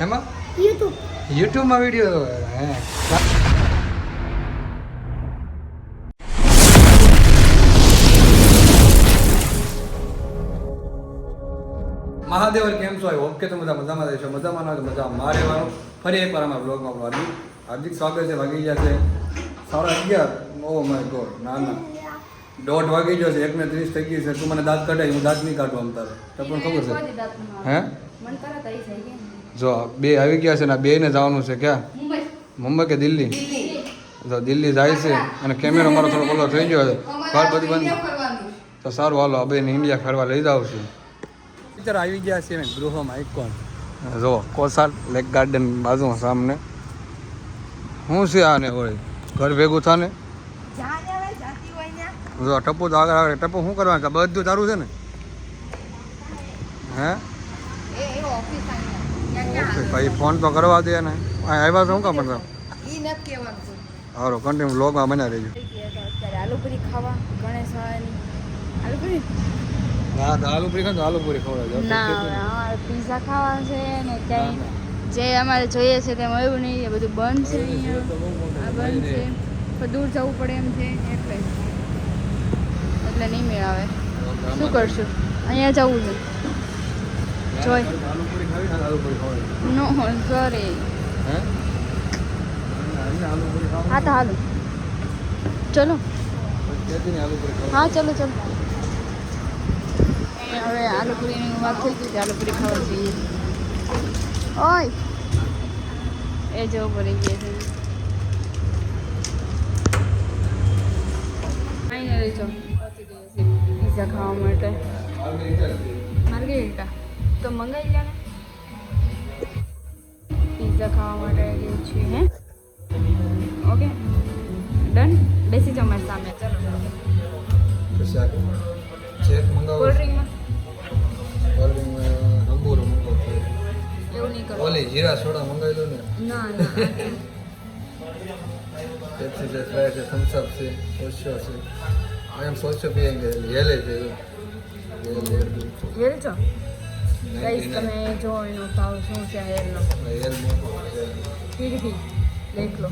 એમાં? યુટ્યુબ. યુટ્યુબમાં વીડિયો? હે. મહાદેવ કેમ છો? ઓકે તો બધા મજામાં રહેશો. મજામાં ના મજા મારે રહેવાનું. ફરી એકવાર અમારા બ્લોગમાં આપણું હાર્દિક હાર્દિક સ્વાગત છે વાગી ગયા છે સાડા અગિયાર. ઓ માય ગોડ ના ના. દોઢ વાગી ગયો છે એકને ત્રીસ થઈ ગઈ છે. તું મને દાંત કઢાઈ હું દાંત નહીં કાઢું આમ તારે. તો પણ ખબર છે? હે? જો બે આવી ગયા છે ને બે ને જવાનું છે ક્યાં? મુંબઈ. કે દિલ્હી? તો દિલ્હી જાય છે અને કેમેરો મારો થોડો ઓલો થઈ ગયો છે. ઘર બધી બંધ. તો સારું હાલો બે ને ઇન્ડિયા ફરવા લઈ જાઉં છું. પિક્ચર આવી ગયા છે ને ગૃહમાં આઇકોન જો કોસાલ લેક ગાર્ડન બાજુમાં સામને. શું છે આને હોય? ઘર ભેગું થાને? જો ટપુ તો આગળ આવે. ટપુ શું કરવાનું છે? બધું તારું છે ને? હે? ઓકે ભાઈ ફોન તો કરવા દે ને આવ્યા છો શું કામ બધા સારો કન્ટિન્યુ વ્લોગમાં બન્યા રહેજો. આલુપુરી ખાવા ગણેશ આલુપુરી? હા તો આલુ ખાવ ખવડાવજો. ના અમારે પીઝા ખાવા છે ને ક્યાંય જે અમારે જોઈએ છે તે મળ્યું નહીં એ બધું બંધ છે અહીંયા. આ બંધ છે. પણ દૂર જવું પડે એમ છે એટલે. એટલે નહીં મેળ આવે શું કરશું? અહીંયા જવું છે. જોઈ. ને સોરી હે? તો હાલો. ચલો. હા ચલો ચલો. હવે આલુપુરીની વાત થઈ ગઈ આલુપુરી ખાવા જોઈએ. ઓય. એ જો પડી ગયા છે. ફાઇનલી જો. પહોંચી છે. પીઝા ખાવા માટે. માર્ગેરિટા. તો મંગાવી લે ને. પીઝા ખાવા માટે ગઈ છે હે? ઓકે ડન બેસી જાઓ મારી સામે. ચલો શાક ચેક મંગાવો. કોલ્ડ ડ્રિંકમાં એવું નહીં કરો. ઓલી જીરા સોડા મંગાવી લો ને. ના ના પેપ્સી છે સ્પ્રાઇટ છે થમ્સ અપ છે સોસ્યો છે. આઈ એમ સોસ્યો પીએંગે હેલે છે હેલે છો ગાઈસ તમે જો એનો ભાવ શું છે હેરનો ફીરથી દેખ લો.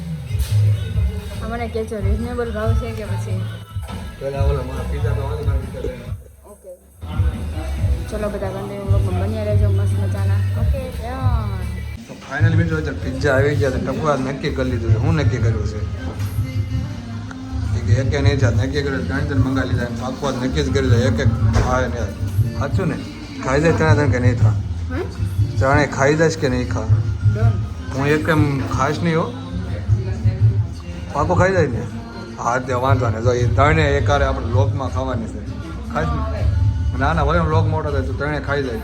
આ કે છો રિઝનેબલ ભાવ છે કે પછી? તો ઓકે. ચલો બધા કન્ટિન્યુ બ્લોગમાં બન્યા રહેજો મસ્ત મજાના. ઓકે તો ફાઇનલી મિત્રો અત્યારે પિઝા આવી ગયા છે ટપવા નક્કી કરી લીધું છે. હું નક્કી કર્યું છે? એક કે એકે નહીં જાત નક્કી કર્યું ત્રણ ત્રણ મંગાવી લીધા આખું નક્કી જ કર્યું છે. એક એક આવે ને સાચું ને? ખાઈ જાય ત્રણે ત્રણ કે નહીં ખા ત્રણે ખાઈ જાય કે નહીં ખા? હું એક એમ ખાસ નહીં હો. પાકો ખાઈ જાય ને? હા તે વાંધો ને જો એ ત્રણે એકારે આપણે લોકમાં ખાવાની છે. ખાસ ને? ના ના ભલે લોક મોટો થાય તો ત્રણે ખાઈ જાય.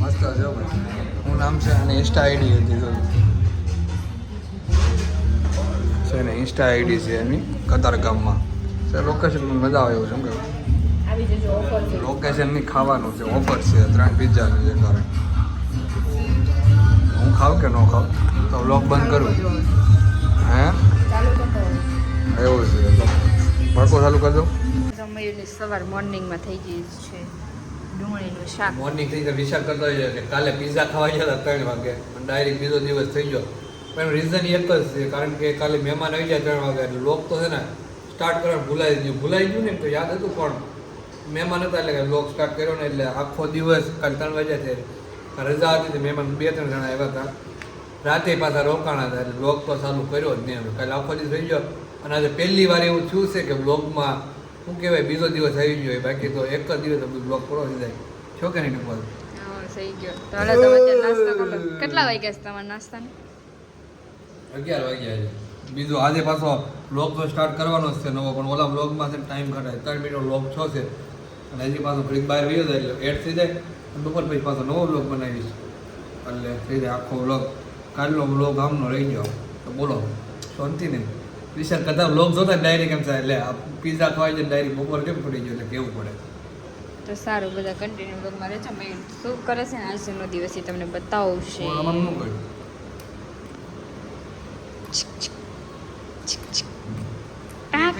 મસ્ત છે હું નામ છે? અને ઇન્સ્ટા આઈડી હતી જો. છે ને ઇન્સ્ટા આઈડી છે એની કતાર ગામમાં લોકેશન મજા આવે એવું છે એમ કે આવી જજો ઓફર છે. લોકેશનની ખાવાનું છે ઓફર છે ત્રણ પિઝાનું છે કારણ હું ખાવ કે ન ખાવ? તો વ્લોગ બંધ કરું. હે? ચાલુ કરો એવું છે તો ભડકો ચાલુ કરી દઉં મયુરની સવાર મોર્નિંગમાં થઈ ગઈ છે. ડુંગળીનું શાક. મોર્નિંગ થઈ ગયો વિચાર કરતો હોય કે કાલે પિઝા ખાવા ગયા હતા ત્રણ વાગે. પણ ડાયરેક્ટ બીજો દિવસ થઈ ગયો. પણ રીઝન એક જ છે કારણ કે કાલે મહેમાન આવી જાય ત્રણ વાગે. એટલે લોક તો છે ને સ્ટાર્ટ કરવાનું ભૂલાઈ ગયું. ભૂલાઈ ગયું ને તો યાદ હતું પણ મહેમાન હતા એટલે લોક સ્ટાર્ટ કર્યો ને એટલે આખો દિવસ કાલે ત્રણ વાગ્યા છે. રજા હતી મહેમાન બે ત્રણ જણા આવ્યા હતા. રાતે પાછા રોકાણા હતા એટલે બ્લોગ તો ચાલુ કર્યો જ નહીં હવે કાલે આખો દિવસ રહી ગયો. અને આજે પહેલી વાર એવું થયું છે કે બ્લોગમાં શું કહેવાય બીજો દિવસ આવી ગયો. બાકી તો એક જ દિવસ બ્લોગ પૂરો થઈ જાય. છો કે નહીં ટપલ થઈ ગયો. તો હાલો તમે નાસ્તો કરો. કેટલા વાગ્યા છે તમારા નાસ્તાને? અગિયાર વાગ્યા છે. બીજો આજે પાછો બ્લોગ તો સ્ટાર્ટ કરવાનો જ છે નવો પણ ઓલા બ્લોગમાં છે ટાઈમ ઘટાય ત્રણ મિનિટનો બ્લોગ છો છે. અને હજી પાછો ઘડીક બહાર વયો જાય એટલે એડ થઈ જાય. અને બપોર પછી પાછો નવો બ્લોગ બનાવીશ. એટલે થઈ જાય આખો બ્લોગ કાલનો બ્લોગ આમનો રહી ગયો. તો બોલો શાંતિ ને વિશાલ કદાચ બ્લોગ જોતા ડાયરી કેમ થાય. એટલે આ પીઝા ખવાય છે ડાયરી બપોર કેમ પડી ગયો? એટલે કેવું પડે? તો સારું બધા કન્ટિન્યુ બ્લોગમાં રહેજો. મેં શું કરે છે આજનો દિવસ એ તમને બતાવશે. પણ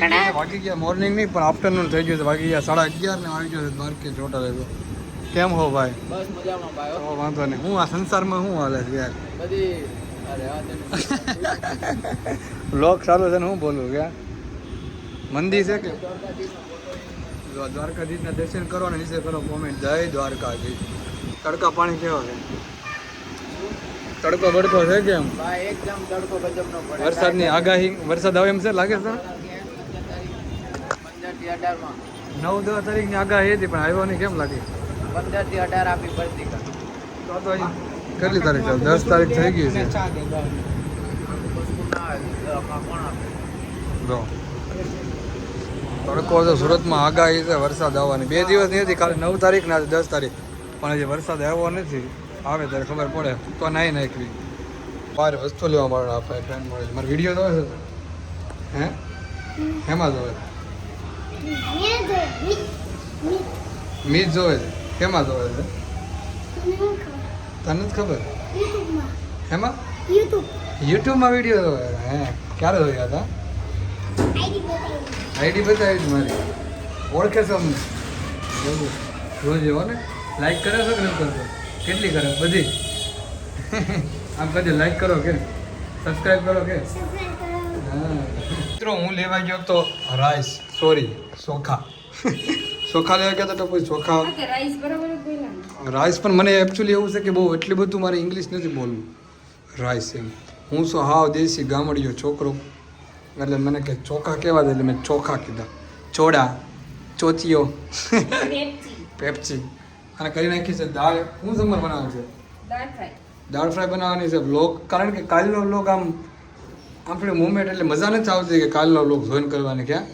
ટાકડા વાગી ગયા મોર્નિંગ નહીં પણ આફ્ટરનૂન થઈ ગયું છે વાગી ગયા સાડા અગિયાર ને આવી ગયો છે બાર જોટા લેવો કેમ હો ભાઈ? બસ મજામાં ભાઈ હો. વાંધો નહીં. હું આ સંસારમાં શું હાલે છે યાર? બધી હા બ્લોગ ચાલુ છે ને હું બોલું કે? મંદિર છે કે? દ્વારકાધીશના દર્શન કરો ને નીચે કરો કોમેન્ટ જય દ્વારકાધીશ. તડકા પાણી કેવો છે? તડકો બડકો છે કેમ ભાઈ એકદમ તડકો ગજબનો પડે. વરસાદની આગાહી વરસાદ આવે એમ છે લાગે છે? થી નવ દસ તારીખની આગાહી હતી પણ આવ્યો નહીં કેમ લાગે? પંદરથી અઢાર આપી પડતી કર. તો તો કેટલી તારીખ છે દસ તારીખ થઈ ગઈ છે. જો. તડકો તો સુરતમાં આગાહી છે વરસાદ આવવાની. બે દિવસ નહીં હતી કાલે નવ તારીખ ના દસ તારીખ. પણ હજી વરસાદ આવ્યો નથી. આવે ત્યારે ખબર પડે. તો નાઈ નાખવી. મારે વસ્તુ લેવા મળે આપણે ફ્રેન્ડ મળે મારે વીડિયો જોવે છે? હે? હેમાં જોવે છે? મીત જોવે છે. કેમાં જોવે છે? તને જ ખબર? હેમાં? યુટ્યુબમાં વીડિયો જોવે હે ક્યારે જોયા હતા? આઈડી બતાવી જ મારી. ઓળખે છે અમને. એવું રોજ એવો ને. લાઈક કરે છો કે નથી કરતો કેટલી કરે? બધી. આમ કદી લાઈક કરો કે? સબસ્ક્રાઈબ કરો કે? હા. મિત્રો હું લેવા ગયો તો રાઈસ સોરી ચોખા. ચોખા લેવા ગયા તો કોઈ ચોખા. રાઈસ પણ મને એકચ્યુઅલી એવું છે કે બહુ એટલું બધું મારે ઇંગ્લિશ નથી બોલવું. રાઈસ એમ. હું શું હાવ દેશી ગામડીયો છોકરો. એટલે મને કે ચોખા કેવા દે એટલે મેં ચોખા કીધા. ચોડા ચોચીઓ પેપ્સી અને કરી નાખી છે દાળ. હું સમર બનાવે છે? દાળ ફ્રાય. દાળ ફ્રાય બનાવવાની છે બ્લોગ કારણ કે કાલનો બ્લોગ આમ આપણે મુવમેન્ટ એટલે મજા નથી આવતી કે કાલનો લોક જોઈન કરવાની ક્યાં?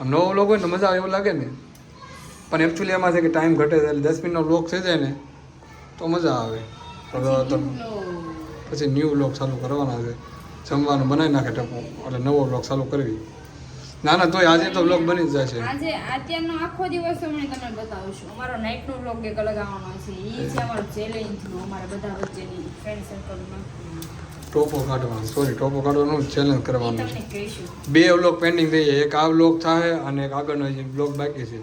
આમ નવો લોક હોય ને તો મજા આવે એવું લાગે ને. પણ એકચ્યુઅલી એમાં છે કે ટાઈમ ઘટે છે એટલે દસ મિનિટનો લોક થઈ જાય ને તો મજા આવે. તો પછી ન્યૂ લોક ચાલુ કરવાના છે. જમવાનું બનાવી નાખે ટપો એટલે નવો બ્લોગ ચાલુ કરવી. ના ના તોય આજે તો બ્લોગ બની જ જાય છે. આજે અત્યારનો આખો દિવસ હું તમને બતાવશું અમારો નાઇટનો બ્લોગ એક અલગ આવવાનો છે. એ છે અમારો ચેલેન્જ અમારા બધા વચ્ચેની ફ્રેન્ડ સર્કલમાં ટોપો કાઢવાનો સોરી ટોપો કાઢવાનું ચેલેન્જ કરવાનું છે. બે બ્લોક પેન્ડિંગ થઈ જાય. એક આ બ્લોક થાય અને એક આગળનો જે બ્લોક બાકી છે.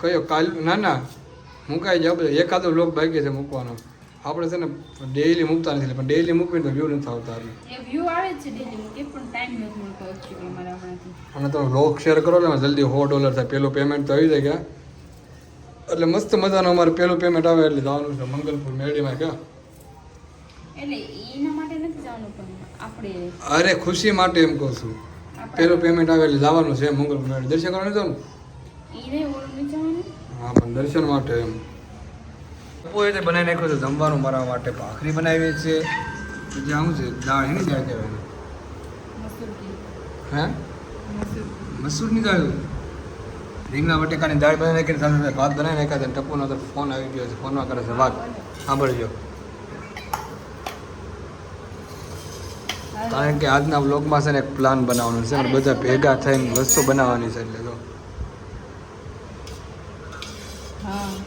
કયો? કાલ ના ના. મુકાઈ જાય. બધું એકાદો બ્લોક બાકી છે મૂકવાનો. આપણે છે ને ડેઈલી મૂકતા નથી. પણ ડેઈલી મૂકવી તો વ્યૂ નથી આવતા અને તમે બ્લોક શેર કરો ને જલ્દી સો ડોલર થાય. પેલું પેમેન્ટ તો આવી જાય ગયા એટલે મસ્ત મજાનું અમારે પેલું પેમેન્ટ આવે એટલે જવાનું છે મંગલપુર મેળીમાં ક્યાં? એટલે એના માટે નથી જવાનું પણ આપણે અરે ખુશી માટે એમ કહું છું. પેલું પેમેન્ટ આવે એટલે જવાનું છે મંગલ દર્શન કરવા નથી જવાનું? જવાનું હા પણ દર્શન માટે એમ. બપોરે તે બનાવી નાખ્યું છે જમવાનું મારા માટે ભાખરી બનાવી છે. જે આવું છે દાળ એની દાળ કહેવાય. હે? મસૂર મસૂરની દાળ? રીંગણા બટેકાની દાળ બનાવી નાખીને સાથે સાથે ભાત બનાવી નાખ્યા છે ટપુનો તો ફોન આવી ગયો છે ફોનમાં કરે છે વાત સાંભળજો. કારણ કે આજના વ્લોગમાં છે ને એક પ્લાન બનાવવાનો છે અને બધા ભેગા થઈને વસ્તુ બનાવવાની છે એટલે તો હા.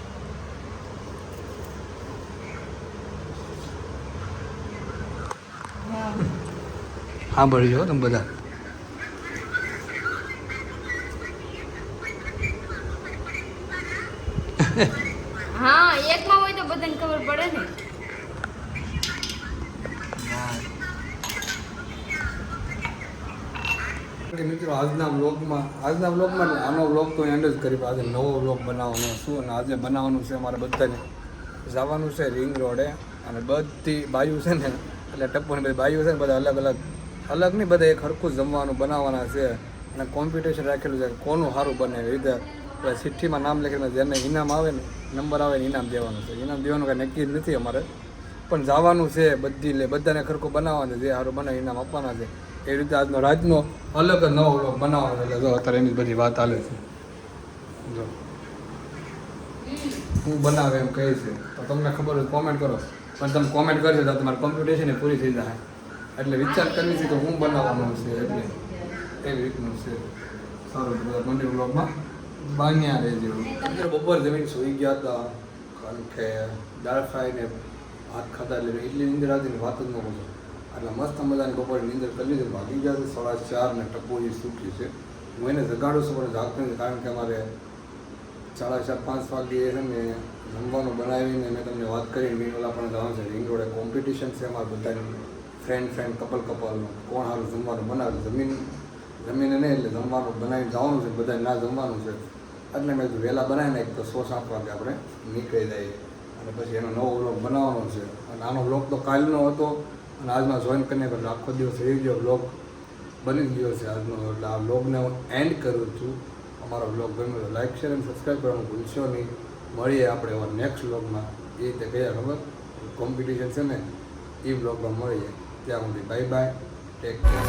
હા. સાંભળજો તમે બધા. હા એકમાં હોય તો બધાને ખબર પડે ને. મિત્રો, આજના વ્લોગમાં આજના વ્લોગમાં એટલે આનો વ્લોગ તો એન્ડ જ કરી આજે નવો વ્લોગ બનાવવાનો શું અને આજે બનાવવાનું છે અમારે બધાને. જવાનું છે રિંગ રોડે અને બધી બાયુ છે ને, એટલે ટપ્પુની બધી બાયુ છે ને, બધા અલગ અલગ અલગ નહીં, બધા એક હરખું જમવાનું બનાવવાના છે. અને કોમ્પિટિશન રાખેલું છે કોનું સારું બને રીતે. આપણે ચિઠ્ઠીમાં નામ લખીને જેને ઇનામ આવે ને, નંબર આવે ને ઇનામ દેવાનું છે. ઇનામ દેવાનું કાંઈ નક્કી નથી અમારે. પણ જવાનું છે બધી લે બધાને ખરખું બનાવવાનું જે સારું બને ઇનામ આપવાના છે. એ રીતે આજનો રાજનો અલગ જ નવો બનાવવાનો એટલે જો અત્યારે એની બધી વાત ચાલે છે. જો. હું બનાવે એમ કહે છે. તો તમને ખબર હોય કોમેન્ટ કરો. પણ તમે કોમેન્ટ કરશો તો તમારી કોમ્પિટિશન પૂરી થઈ જાય. એટલે વિચાર કરવી છે કે હું બનાવવાનું છે એટલે એવી રીતનું છે. સારું, તો બધા મંદિર બ્લોગમાં બાન્યા રહેજો. અત્યારે બપોર જમીન સુઈ ગયા હતા. કારણ કે દાળ ફ્રાય ને ભાત ખાતા એટલે એટલી નીંદર વાત જ ન એટલે મસ્ત મજાની બપોરે નીંદર કરી લીધી, ભાગી ગયા સાડા ચાર ને ટપોજી સૂકી છે. હું એને જગાડું છું, પણ જાગતો નથી, કારણ કે અમારે સાડા ચાર, પાંચ વાગે છે ને જમવાનું બનાવીને મેં તમને વાત કરી મીન ઓલા પણ જવાનું છે રિંગ રોડે કોમ્પિટિશન છે અમારા બધાની. ફ્રેન્ડ ફ્રેન્ડ કપલ કપલનું કોણ સારું જમવાનું બનાવે? જમીન, જમીને નહીં, એટલે જમવાનું બનાવીને જવાનું છે બધાને ના જમવાનું છે. એટલે મેં વહેલા બનાવી એક તો સો સાત વાગે આપણે નીકળી જઈએ. અને પછી એનો નવો વ્લોગ બનાવવાનો છે. અને આનો વ્લોગ તો કાલનો હતો અને આજમાં જોઈન કરીને એટલે આખો દિવસ રહી ગયો વ્લોગ બની ગયો છે આજનો. એટલે આ વ્લોગને હું એન્ડ કરું છું. અમારો વ્લોગ ગમ્યો તો લાઈક શેર અને સબસ્ક્રાઈબ કરવાનું ભૂલશો નહીં. મળીએ આપણે એવા નેક્સ્ટ વ્લોગમાં એ રીતે કયા ખબર? કોમ્પિટિશન છે ને, એ વ્લોગમાં મળીએ. ત્યાં સુધી બાય બાય ટેક કેર